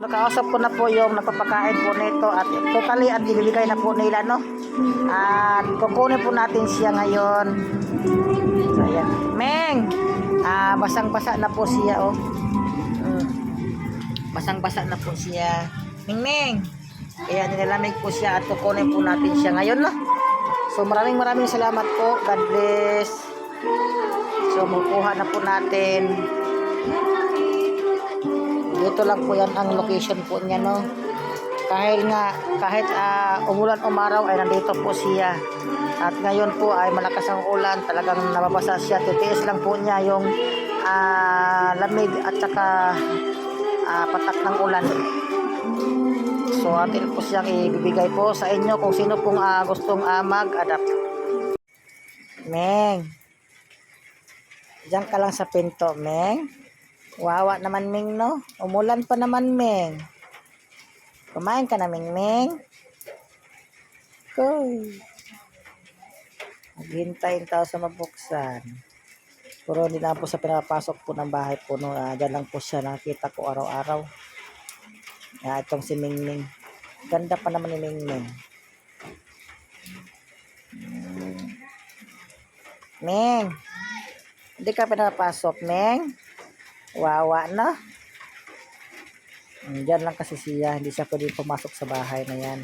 Nakausap ko na po yung nagpapakain po nito at totally at ibibigay na po nila, no? At kukunin po natin siya ngayon. So, ayan. Meng! Ah, basang-basa na po siya, oh. Mm. Basang-basa na po siya. Ming Ming! Kaya nilalamig po siya at kukunin po natin siya ngayon, no? So, maraming maraming salamat po. God bless. So, makuha na po natin. Dito lang po yan ang location po niya, no? Kahit nga, kahit ah, umulan umaraw ay nandito po siya. At ngayon po ay malakas ang ulan, talagang nababasa siya. Titiis lang po niya yung ah, lamig at saka ah, patak ng ulan. So atin po siyang ibibigay po sa inyo kung sino pong ah, gustong ah, mag-adapt. Meng. Diyan ka lang sa pinto, Meng. Wawa naman, Ming, no? Umulan pa naman, Ming. Kumain ka na, Ming, Ming. Koy. Maghintayin tao sa mabuksan. Puro hindi na po sa pinapasok po ng bahay po. No? Uh, dyan lang po siya nakita ko araw-araw. Ah, itong si Ming Ming. Ganda pa naman ni Ming Ming. Ming. Hindi ka pinapasok, Ming. Wawa na. Mm, Diyan lang kasi siya. Hindi siya pwede pumasok sa bahay na yan.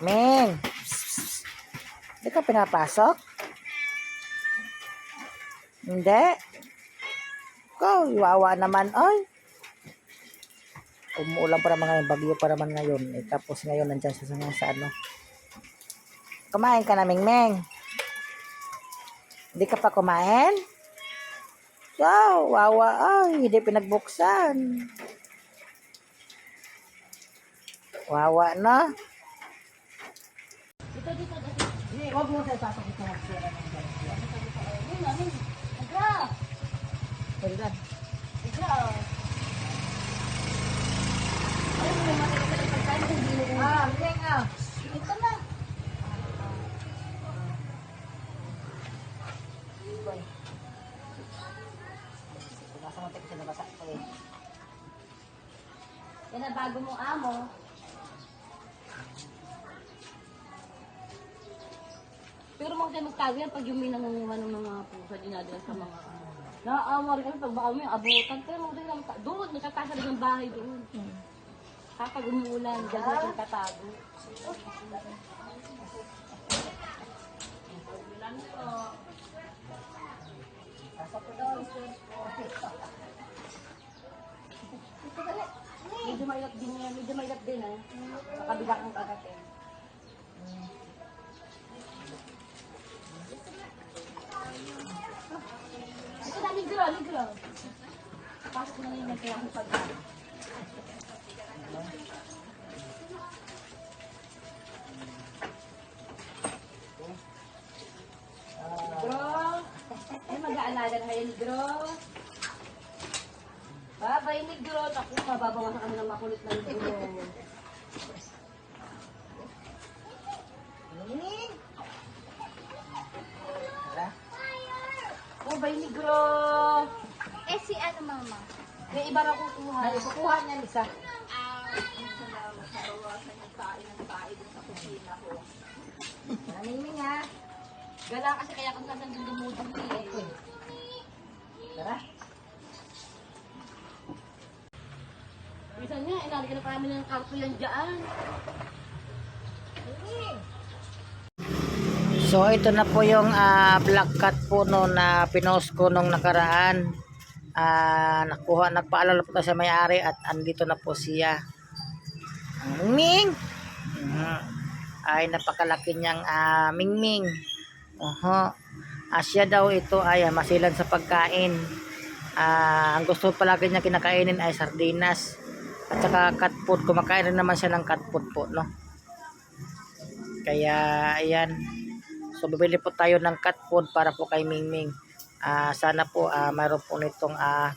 Ming! Hindi ka pinapasok? Hindi? Ikaw, wawa naman. Ay! Umuulan pa naman ngayon. Bagyo pa naman ngayon. Eh, tapos ngayon nandyan siya sa, sa ano. Kumain ka na, Ming Ming. Hindi ka pa kumain? Wow, wawa ay, hindi pinagbuksan. Wawa na. Dito, dito, dito. Huwag mo sa ipasok ito. Magsira ng ganito. Pagdan. Ah, Yan ang bago mong amo. Pero mga tayo magtago yan pag yung may nangunguha ng mga pusa dinadala sa mga ano. Naaawa rin kami pag baka may abutan. Pero mga tayo magtago. Doon, nakakasa rin ng bahay doon. Kapag umuulan, dyan na yung katago. Pasok ko daw. Medyo mahirap din yan. Medyo mahirap din ah. Sa kabila kong kagatin. Ito na, ligro, ligro. Pasok na yung nagkayang pagkain. Ligro. Ay, mag-aalala na kayo, ligro. Babay, negro. Ako, mababawasan kami ng makulit na negro. Ming! Tara. Oh, bay, negro. Eh, si ano, mama? May iba na kukuha. Ay, kukuha niya isa. Maraming Ming ha. Gala kasi kaya kung saan doon dumudong eh. Tara. Minsan nga, inalagyan na pa ng karto yan dyan. So ito na po yung ah, black cat po no na pinost ko nung nakaraan. Ah, nakuha, nagpaalala po sa may-ari at andito na po siya. Ang Ming! Mhm. Ay, napakalaki niyang ah, Mingming. Oho. Asya daw ito ay masilan sa pagkain. Ah, ang gusto palagi niya kinakainin ay sardinas. At saka cat food. Kumakain rin naman siya ng cat food po, no? Kaya, ayan. So, bibili po tayo ng cat food para po kay Mingming. Ah, sana po ah, mayroon po nitong ah,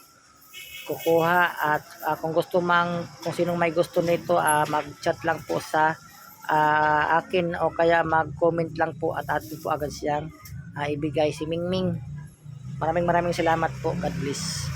kukuha at ah, kung gusto mang kung sinong may gusto nito ah, mag-chat lang po sa ah, akin o kaya mag-comment lang po at atin po agad siyang ah, ibigay si Mingming. Maraming maraming salamat po. God bless.